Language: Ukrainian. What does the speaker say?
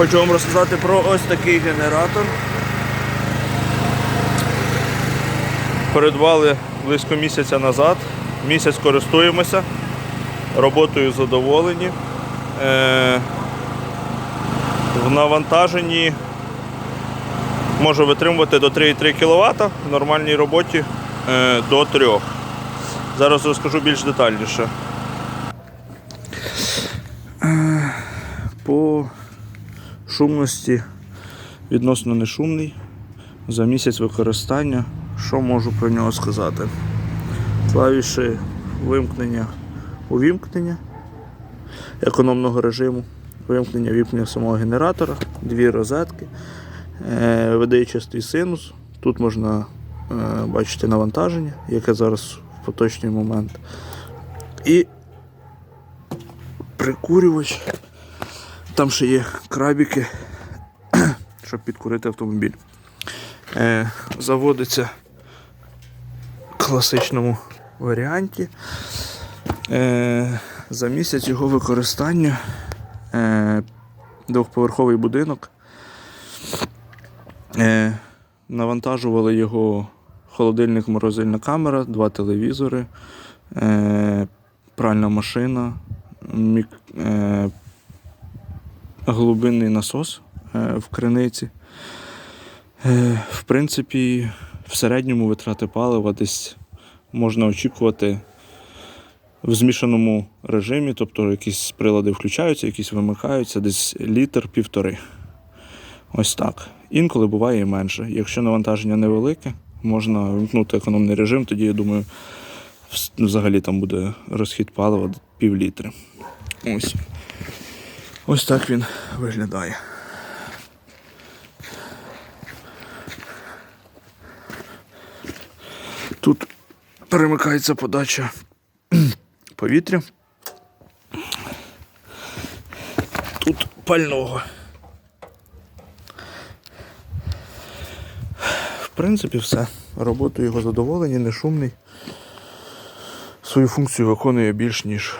Хочу вам розказати про ось такий генератор. Придбали близько місяця назад. Місяць користуємося, роботою задоволені. Е, в навантаженні може витримувати до 3,3 кВт, в нормальній роботі е, до 3. Зараз розкажу більш детальніше. Е, По шумності відносно не шумний. За місяць використання. Що можу про нього сказати? Клавіші вимкнення увімкнення економного режиму, вимкнення вімкнення самого генератора, дві розетки, е, видає чистий синус. Тут можна е, бачити навантаження, яке зараз в поточний момент. І прикурювач. Там ще є крабіки, щоб підкурити автомобіль. Е, заводиться в класичному варіанті. Е, за місяць його використання е, двохповерховий будинок. Навантажували його холодильник, морозильна камера, два телевізори, пральна машина, мік, глибинний насос е, в криниці. Е, в принципі, в середньому витрати палива десь можна очікувати в змішаному режимі, тобто якісь прилади включаються, якісь вимикаються, десь літр півтори. Ось так. Інколи буває і менше. Якщо навантаження невелике, можна вимкнути економний режим, тоді я думаю, взагалі там буде розхід палива пів літри. Ось. Ось так він виглядає. Тут перемикається подача повітря. Тут пального. В принципі, все. Роботою його задоволені, не шумний. Свою функцію виконує більш ніж